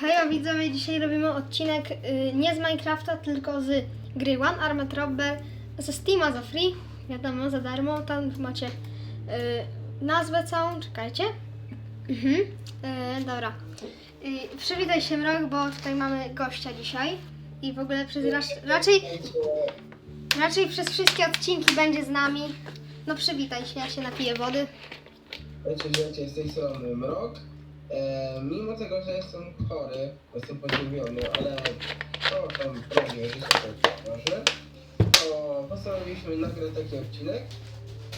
Hejo widzowie, dzisiaj robimy odcinek y, nie z Minecrafta, tylko z gry One Armed Robber ze Steama za free, wiadomo, za darmo, tam macie y, nazwę całą, czekajcie. Mhm. Y, dobra. Y, przywitaj się Mrok, bo tutaj mamy gościa dzisiaj i w ogóle przez rac- raczej, raczej przez wszystkie odcinki będzie z nami. No przywitaj się, ja się napiję wody. Wiecie, wiecie, z tej strony Mrok. E, mimo tego, że jestem chory, jestem podziębiony, ale to tam prawie życie to ważne, to postanowiliśmy nagrać taki odcinek.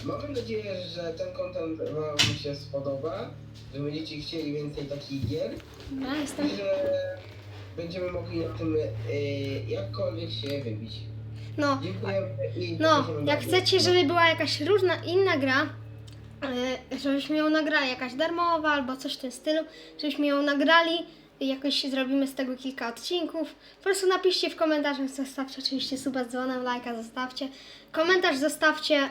Mamy nadzieję, że ten content Wam się spodoba, że będziecie chcieli więcej takich gier jestem. i że będziemy mogli na tym e, jakkolwiek się wybić. No, Dziękujemy i No, jak chcecie, żeby była jakaś różna inna gra, yy, żebyśmy ją nagrali, jakaś darmowa albo coś w tym stylu, żebyśmy ją nagrali, jakoś zrobimy z tego kilka odcinków. Po prostu napiszcie w komentarzach, zostawcie oczywiście suba z dzwonem, lajka zostawcie. Komentarz zostawcie,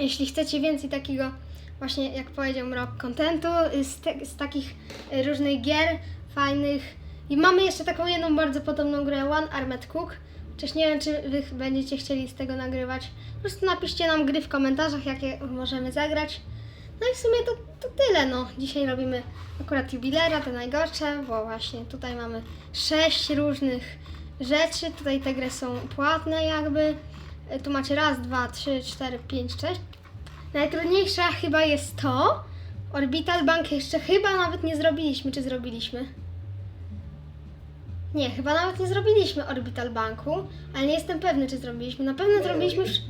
jeśli chcecie więcej takiego, właśnie jak powiedział Mrok, kontentu z, te, z takich y, różnych gier fajnych. I mamy jeszcze taką jedną bardzo podobną grę, One Armed Cook. Chociaż nie wiem, czy wy będziecie chcieli z tego nagrywać. Po prostu napiszcie nam gry w komentarzach, jakie możemy zagrać. No i w sumie to, to tyle, no. Dzisiaj robimy akurat jubilera, te najgorsze, bo właśnie tutaj mamy sześć różnych rzeczy. Tutaj te gry są płatne jakby. E, Tu macie raz, dwa, trzy, cztery, pięć, sześć. Najtrudniejsza chyba jest to. Orbital Bank jeszcze chyba nawet nie zrobiliśmy, czy zrobiliśmy? Nie, chyba nawet nie zrobiliśmy Orbital Banku, ale nie jestem pewny, czy zrobiliśmy. Na pewno zrobiliśmy. wsz-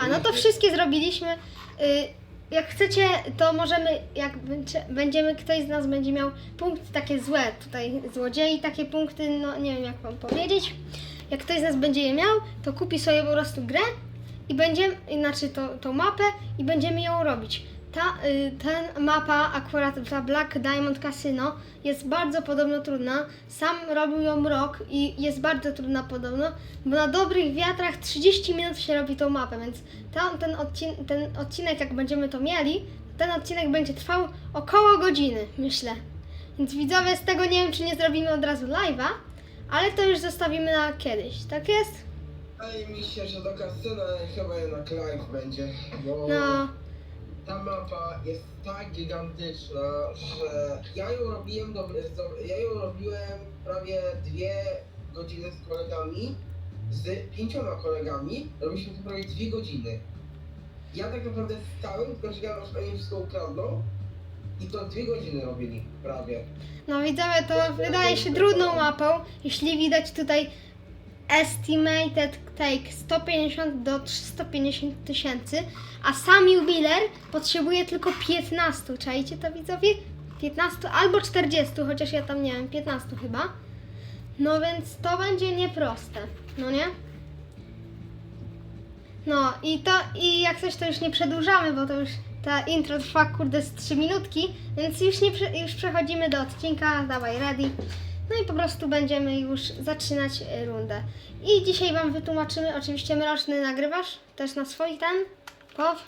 A no to wszystkie zrobiliśmy. Y, Jak chcecie, to możemy, jak będzie- będziemy, ktoś z nas będzie miał punkty takie złe, tutaj złodziei, takie punkty, no nie wiem jak wam powiedzieć. Jak ktoś z nas będzie je miał, to kupi sobie po prostu grę i będziemy, znaczy to, tą mapę i będziemy ją robić. Ta y, ten mapa, akurat ta Black Diamond Casino, jest bardzo podobno trudna. Sam robił ją rok i jest bardzo trudna podobno, bo na dobrych wiatrach 30 minut się robi tą mapę, więc tam, ten, odcin- ten odcinek, jak będziemy to mieli, ten odcinek będzie trwał około godziny, myślę. Więc widzowie, z tego nie wiem, czy nie zrobimy od razu live'a, ale to już zostawimy na kiedyś, tak jest? Wydaje mi się, że do kasyna chyba jednak live będzie, bo No, ta mapa jest tak gigantyczna, że ja ją robiłem ja ją robiłem prawie dwie godziny z kolegami, z pięcioma kolegami, robiliśmy to prawie dwie godziny. Ja tak naprawdę stałem, tylko czekałem aż oni wszystko ukradną i to dwie godziny robili prawie. no widzowie, to wydaje się trudną mapą, jeśli widać tutaj estimated take 150 do 350 tysięcy, a sam jubiler potrzebuje tylko 15, czajcie to widzowie? 15 albo 40, chociaż ja tam nie wiem, 15 chyba. No więc to będzie nieproste, no nie? No i to, i jak coś to już nie przedłużamy, bo to już ta intro trwa kurde z 3 minutki, więc już, nie, już przechodzimy do odcinka, dawaj ready. No i po prostu będziemy już zaczynać y, rundę. I dzisiaj Wam wytłumaczymy, oczywiście Mroczny nagrywasz też na swój ten, pow.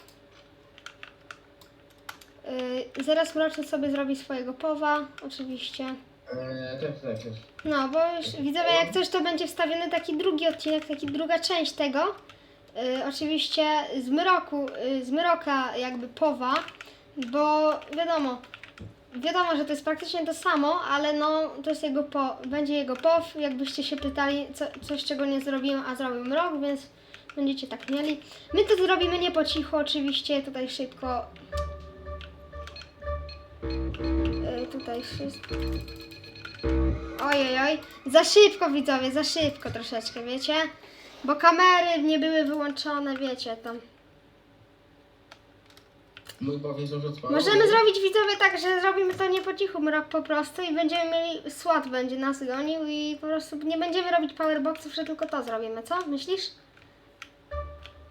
Yy, zaraz Mroczny sobie zrobi swojego powa, oczywiście. Eee, tak, tak, tak. No, bo już widzowie, jak coś, to będzie wstawiony taki drugi odcinek, taki druga część tego. Y, oczywiście z mroku, y, z mroka jakby powa, bo wiadomo, wiadomo, że to jest praktycznie to samo, ale no to jest jego po, będzie jego pow, jakbyście się pytali, co, coś czego nie zrobiłem, a zrobił mrok, więc będziecie tak mieli. My to zrobimy nie po cichu, oczywiście, tutaj szybko. Y, tutaj wszystko. Ojej, oj. Za szybko widzowie, za szybko troszeczkę, wiecie? Bo kamery nie były wyłączone, wiecie tam. Mój powiedział, że trwa. Możemy zrobić widzowie tak, że zrobimy to nie po cichu mrok po prostu i będziemy mieli SWAT będzie nas gonił i po prostu nie będziemy robić powerboxów, że tylko to zrobimy, co? Myślisz?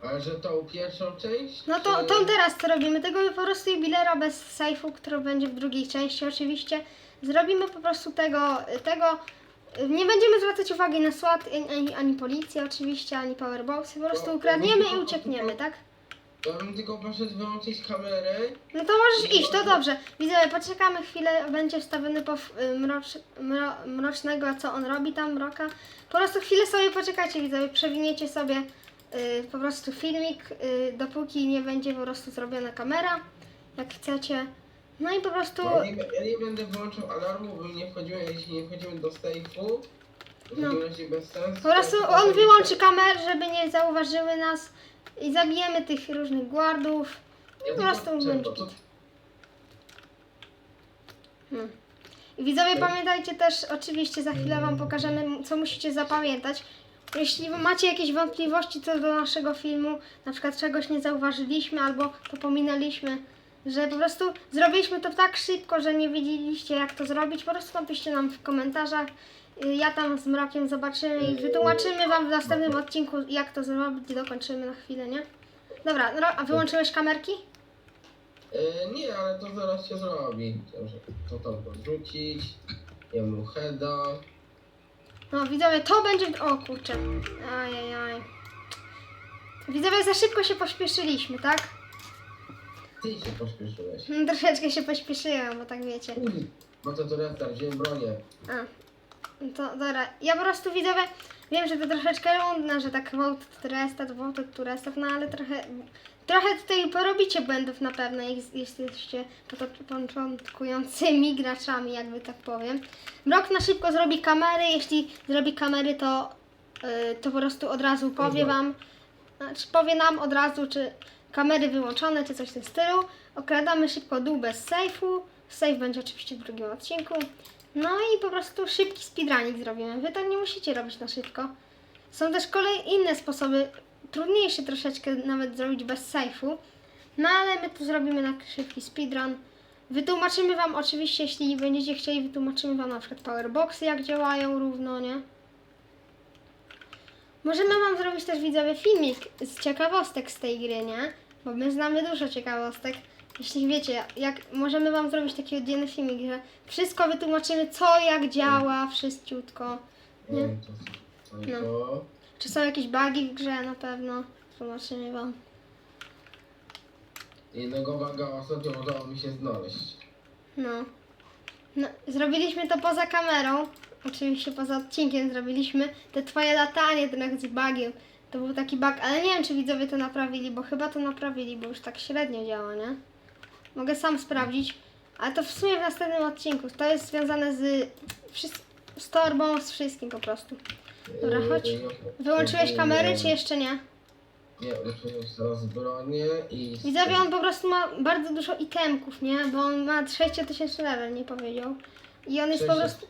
Ale że tą pierwszą część? No to czy- tą teraz co robimy? Tego po prostu jubilera bez sejfu, który będzie w drugiej części oczywiście. Zrobimy po prostu tego, tego. Nie będziemy zwracać uwagi na SWAT, ani, ani policję oczywiście, ani powerboxy. Po prostu ukradniemy i uciekniemy, tak? Ja bym tylko poszedł wyłączyć kamerę. No to możesz iść, to dobrze. Widzowie, poczekamy chwilę, będzie wstawiony po y, mrocz, mro, mrocznego, a co on robi tam, mroka. Po prostu chwilę sobie poczekajcie, widzowie, przewiniecie sobie y, po prostu filmik, y, dopóki nie będzie po prostu zrobiona kamera, jak chcecie. No i po prostu, Ja nie, ja nie będę wyłączał alarmu, bo nie wchodzimy, jeśli nie wchodzimy do sejfu. W No. takim razie bez sensu. po prostu on wyłączy kamerę, żeby nie zauważyły nas i zabijemy tych różnych guardów. Ja po prostu będzie git. I widzowie, pamiętajcie też, oczywiście za chwilę Wam pokażemy, co musicie zapamiętać. Jeśli macie jakieś wątpliwości co do naszego filmu, na przykład czegoś nie zauważyliśmy albo to pominęliśmy, że po prostu zrobiliśmy to tak szybko, że nie wiedzieliście jak to zrobić, po prostu napiszcie nam w komentarzach. Y, Ja tam z Mrokiem zobaczymy i wytłumaczymy Wam w następnym odcinku jak to zrobić, dokończymy na chwilę, nie? Dobra, Ro, a wyłączyłeś kamerki? E, nie, ale to zaraz się zrobi. Dobrze, to tam podrzucić. Jemu heada. No widzowie, to będzie... O kurczę. Ajajaj. Widzowie, za szybko się pośpieszyliśmy, tak? Ty się pośpieszyłeś. Mm, Troszeczkę się pośpieszyłem, bo tak wiecie. Bo to to restart, wziąłem bronię. A. To dobra. Ja po prostu widzowie, wiem, że to troszeczkę nudne, że tak restart, vote to restart, no ale trochę... Trochę tutaj porobicie błędów na pewno, jeśli jesteście początkującymi graczami, jakby tak powiem. Mrok na szybko zrobi kamery, jeśli zrobi kamery, to, yy, to po prostu od razu powie wam, znaczy powie nam od razu, czy kamery wyłączone, czy coś w tym stylu. Okradamy szybko dół bez sejfu. Safe będzie oczywiście w drugim odcinku. No i po prostu szybki speedrunning zrobimy. Wy tak nie musicie robić na szybko. Są też kolej inne sposoby, trudniejsze troszeczkę nawet zrobić bez sejfu. No ale my tu zrobimy na szybki speedrun. Wytłumaczymy Wam oczywiście, jeśli będziecie chcieli, wytłumaczymy Wam na przykład powerboxy, jak działają równo, nie? Możemy Wam zrobić też widzowie filmik z ciekawostek z tej gry, nie? Bo my znamy dużo ciekawostek. Jeśli wiecie, jak możemy Wam zrobić taki oddzielny filmik, że wszystko wytłumaczymy, co jak działa, wszystciutko. Nie. To, to, No. to. Czy są jakieś bugi w grze na pewno? Tłumaczymy Wam. Jednego waga ostatnio udało mi się znaleźć. No. no. Zrobiliśmy to poza kamerą. Oczywiście poza odcinkiem zrobiliśmy. Te twoje latanie trochę z bugiem. To był taki bug, ale nie wiem czy widzowie to naprawili, bo chyba to naprawili, bo już tak średnio działa, nie? Mogę sam sprawdzić. Ale to w sumie w następnym odcinku. To jest związane z, z torbą, z wszystkim po prostu. Dobra, chodź. Wyłączyłeś kamery czy jeszcze nie? Nie, już teraz bronię i... Widzowie, on po prostu ma bardzo dużo itemków, nie? Bo on ma 6000 level, nie powiedział. I on jest po prostu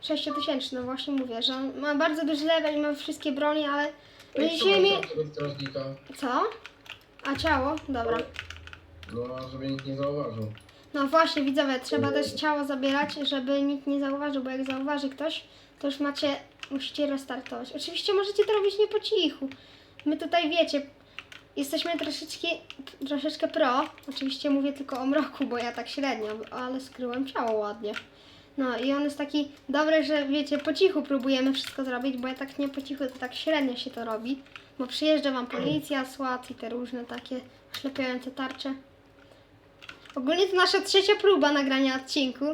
6000, no właśnie mówię, że on ma bardzo duży level i ma wszystkie bronie, ale my dzisiaj mi... strażnika. Co? A ciało? Dobra. No, żeby nikt nie zauważył. No właśnie, widzowie, trzeba też ciało zabierać, żeby nikt nie zauważył, bo jak zauważy ktoś, to już macie, musicie restartować. Oczywiście możecie to robić nie po cichu. My tutaj wiecie, jesteśmy troszeczkę, troszeczkę pro. Oczywiście mówię tylko o mroku, bo ja tak średnio, ale skryłem ciało ładnie. No i on jest taki dobry, że wiecie, po cichu próbujemy wszystko zrobić, bo ja tak nie po cichu, to tak średnio się to robi. Bo przyjeżdża wam policja, SWAT i te różne takie oślepiające tarcze. Ogólnie to nasza trzecia próba nagrania odcinku.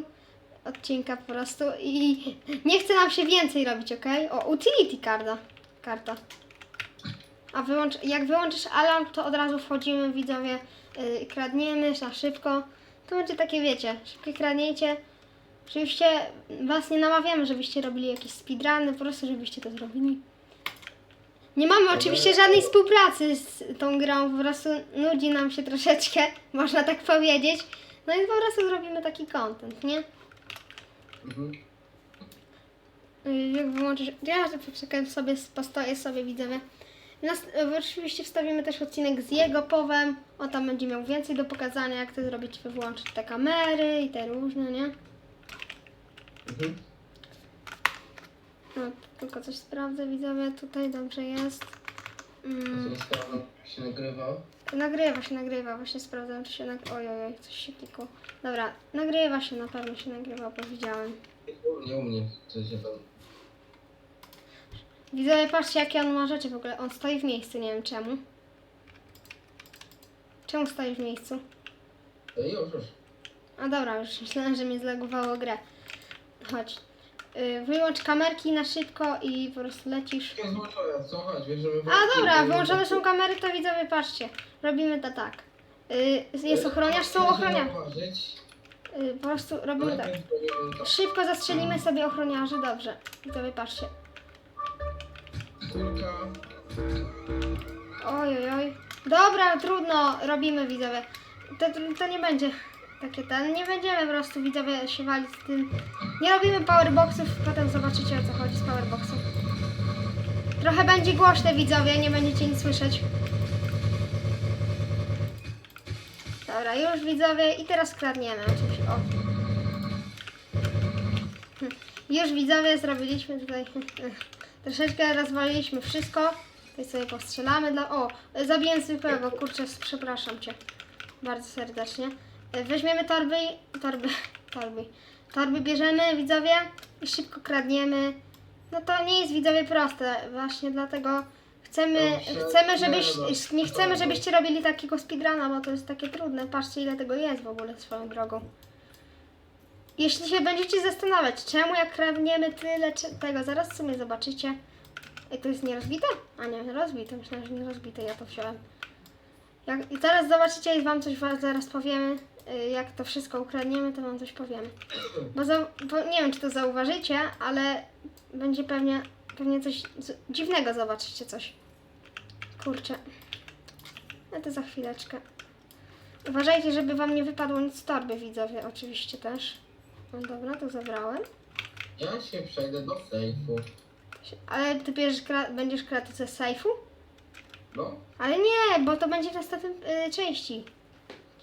Odcinka po prostu i nie chce nam się więcej robić, ok? O, utility karta. Karta. A wyłącz, jak wyłączysz alarm, to od razu wchodzimy, widzowie, yy, kradniemy na szybko. To będzie takie, wiecie, szybkie kradnięcie. Oczywiście was nie namawiamy, żebyście robili jakieś speedruny, po prostu żebyście to zrobili. Nie mamy oczywiście żadnej współpracy z tą grą, po prostu nudzi nam się troszeczkę, można tak powiedzieć. No i po prostu zrobimy taki content, nie? Mhm. Jak wyłączysz. Ja poczekaj sobie, postoję sobie widzowie. Nas, oczywiście wstawimy też odcinek z jego powem. On tam będzie miał więcej do pokazania, jak to zrobić, by włączyć te kamery i te różne, nie? Mhm. No, tylko coś sprawdzę, widzowie, tutaj dobrze jest. Mm, się nagrywa. nagrywa się, nagrywa, właśnie sprawdzam, czy się nagrywa. Oj, oj, oj, coś się klikło. Dobra, nagrywa się, na pewno się nagrywa, bo widziałem. Nie u mnie, co się tam... Widzowie, patrzcie, jakie on ma rzeczy w ogóle. On stoi w miejscu, nie wiem czemu. Czemu stoisz w miejscu? E, Już, już. A dobra, już myślałem, że mnie zlagowało grę. Chodź. Y, Wyłącz kamerki na szybko i po prostu lecisz. Jest złożone, co chodź, bierzemy A dobra, wyłączone są kamery, to widzowie, patrzcie. Robimy to tak. Y, Jest ochroniarz, są ochroniarze. Y, Po prostu robimy tak. Szybko zastrzelimy sobie ochroniarzy, dobrze. Widzowie, patrzcie. Kulka. Oj, oj, oj. Dobra, trudno, robimy widzowie. To, to nie będzie takie ten. Nie będziemy po prostu widzowie się walić z tym. Nie robimy powerboxów, potem zobaczycie o co chodzi z powerboxem. Trochę będzie głośne widzowie, nie będziecie nic słyszeć. Dobra, już widzowie i teraz kradniemy oczywiście. O. Hm. Już widzowie zrobiliśmy tutaj. Troszeczkę rozwaliliśmy wszystko. Tutaj sobie postrzelamy dla. O, zabiję zwykłego, kurczę, przepraszam cię. Bardzo serdecznie. Weźmiemy torby i. Torby. Torby. Torby bierzemy, widzowie, i szybko kradniemy. No to nie jest widzowie proste, właśnie dlatego chcemy, chcemy żebyś, nie, chcemy, żebyście robili takiego speedruna, bo to jest takie trudne. Patrzcie ile tego jest w ogóle swoją drogą. Jeśli się będziecie zastanawiać, czemu jak kradniemy tyle tego, zaraz w sumie zobaczycie. Ej, to jest nierozbite? A nie, rozbite. Myślałam, że nie rozbite, ja to wziąłem. Jak, I teraz zobaczycie i wam coś zaraz powiemy. Y, Jak to wszystko ukradniemy, to wam coś powiemy. Bo, za, bo nie wiem, czy to zauważycie, ale będzie pewnie, pewnie coś z- dziwnego zobaczycie coś. Kurczę. No to za chwileczkę. Uważajcie, żeby wam nie wypadło nic z torby, widzowie, oczywiście też. No dobra, to zabrałem. Ja się przejdę do sejfu. Ale ty bierzesz, kra- będziesz kradł ze sejfu? No. Ale nie, bo to będzie w następnej y, części.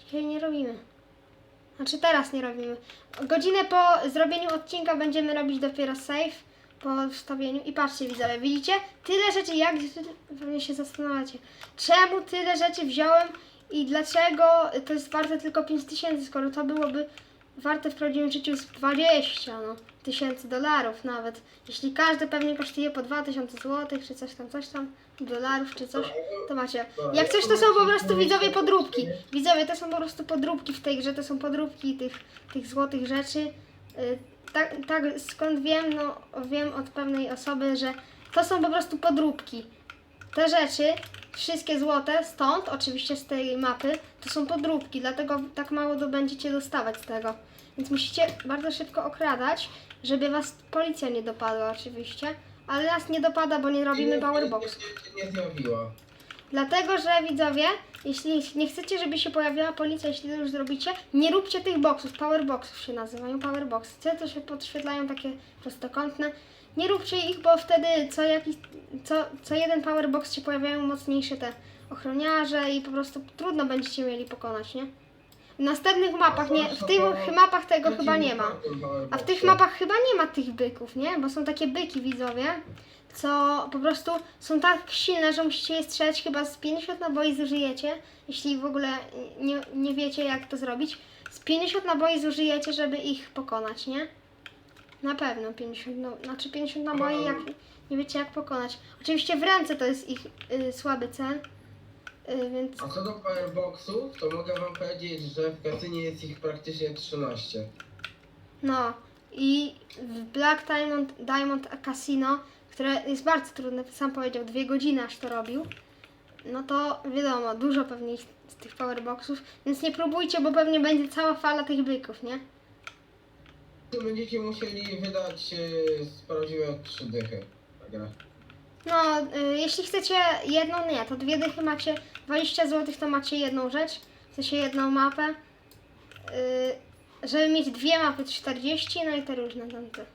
Dzisiaj nie robimy. Znaczy teraz nie robimy. Godzinę po zrobieniu odcinka będziemy robić dopiero save po wstawieniu. I patrzcie widzowie, widzicie? Tyle rzeczy, jak pewnie się zastanawiacie. Czemu tyle rzeczy wziąłem i dlaczego to jest warte tylko 5000, skoro to byłoby warte w prawdziwym życiu z 20 no, tysięcy dolarów nawet. Jeśli każde pewnie kosztuje po 2000 zł, czy coś tam, coś tam, dolarów, czy coś, to macie. Jak coś to są po prostu widzowie podróbki. Widzowie, to są po prostu podróbki w tej grze, to są podróbki tych, tych złotych rzeczy. Y, Tak, tak, skąd wiem, no wiem od pewnej osoby, że to są po prostu podróbki. Te rzeczy, wszystkie złote, stąd, oczywiście z tej mapy, to są podróbki, dlatego tak mało do będziecie dostawać z tego. Więc musicie bardzo szybko okradać, żeby was policja nie dopadła oczywiście. Ale nas nie dopada, bo nie robimy powerbox. Nie, nie, nie zjawiła. Dlatego, że widzowie, jeśli nie chcecie, żeby się pojawiała policja, jeśli to już zrobicie, nie róbcie tych boxów. Powerboxów się nazywają powerboxy. Te to się podświetlają takie prostokątne. Nie róbcie ich, bo wtedy co, jakiś, co, co jeden powerbox się pojawiają mocniejsze te ochroniarze i po prostu trudno będziecie mieli pokonać, nie? W następnych mapach, nie, w tych mapach tego chyba nie ma. A w tych mapach chyba nie ma tych byków, nie? Bo są takie byki, widzowie, co po prostu są tak silne, że musicie je strzelać chyba z 50 naboi zużyjecie, jeśli w ogóle nie, nie wiecie jak to zrobić. Z 50 naboi zużyjecie, żeby ich pokonać, nie? Na pewno 50, no, znaczy 50 naboi, jak nie wiecie jak pokonać. Oczywiście w ręce to jest ich y, słaby cel, y, więc A co do fireboxów, to mogę wam powiedzieć, że w kasynie jest ich praktycznie 13. No i w Black Diamond, Diamond Casino, które jest bardzo trudne, sam powiedział, dwie godziny aż to robił, no to wiadomo, dużo pewnie ich z tych powerboxów, więc nie próbujcie, bo pewnie będzie cała fala tych byków, nie? Tu będziecie musieli wydać e, z prawdziwe 3 dychy. na grę. No, y, jeśli chcecie jedną, nie, to dwie dychy macie, 20 zł to macie jedną rzecz, w sensie jedną mapę. Y, żeby mieć dwie mapy 40, no i te różne tamte.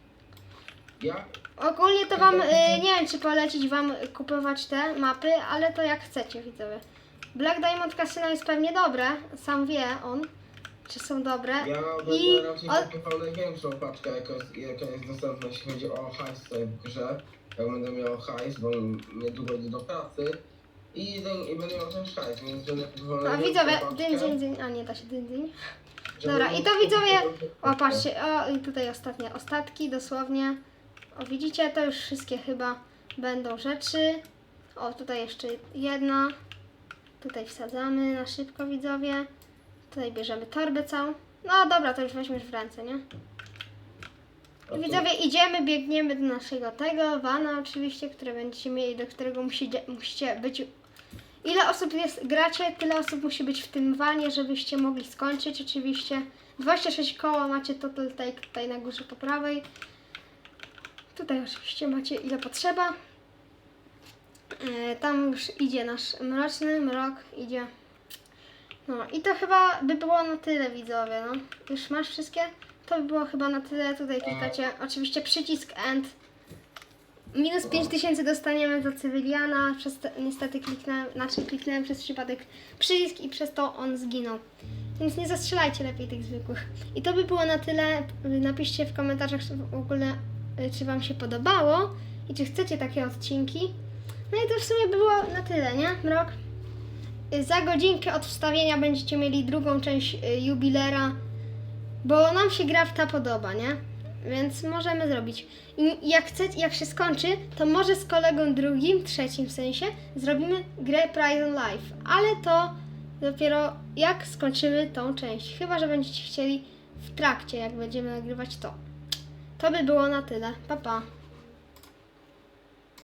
Ja Ogólnie to wam, y, nie wiem czy polecić wam kupować te mapy, ale to jak chcecie widzowie. Black Diamond Casino jest pewnie dobre, sam wie on, czy są dobre. Ja będę I raczej od- kupował największą paczkę, jaka jest, jaka jest dostępna, jeśli chodzi o hajs w tej grze. Jak będę miał hajs, bo niedługo idę do pracy i, i będę miał też hajs, więc będę kupował A największą widzowie, paczkę, dyn, dyn, dyn, a nie da się dyn. żeby Dobra, i móc to widzowie, kupić- o patrzcie, o i tutaj ostatnie ostatki, dosłownie. O widzicie, to już wszystkie chyba będą rzeczy. O tutaj jeszcze jedna. Tutaj wsadzamy na szybko widzowie. Tutaj bierzemy torbę całą. No dobra, to już weźmiesz w ręce, nie? Widzowie, idziemy, biegniemy do naszego tego, wana oczywiście, które będziecie mieli, do którego musicie, musicie być... Ile osób jest, gracie, tyle osób musi być w tym wanie, żebyście mogli skończyć oczywiście. 26 koła macie total take tutaj na górze po prawej. Tutaj oczywiście macie ile potrzeba. E, Tam już idzie nasz mroczny mrok, idzie. No i to chyba by było na tyle widzowie, no. Już masz wszystkie? To by było chyba na tyle. Tutaj klikacie oczywiście przycisk end. Minus 5000 dostaniemy za cywiliana. Przez te, niestety kliknąłem, znaczy kliknąłem przez przypadek przycisk i przez to on zginął. Więc nie zastrzelajcie lepiej tych zwykłych. I to by było na tyle. Napiszcie w komentarzach w ogóle, y, czy Wam się podobało i czy chcecie takie odcinki. No i to w sumie było na tyle, nie? Mrok. Y, Za godzinkę od wstawienia będziecie mieli drugą część y, jubilera, bo nam się gra w ta podoba, nie? Więc możemy zrobić. I jak chcecie, jak się skończy, to może z kolegą drugim, trzecim w sensie, zrobimy grę Pride on Life, ale to dopiero jak skończymy tą część. Chyba, że będziecie chcieli w trakcie, jak będziemy nagrywać to. To by było na tyle. Pa pa.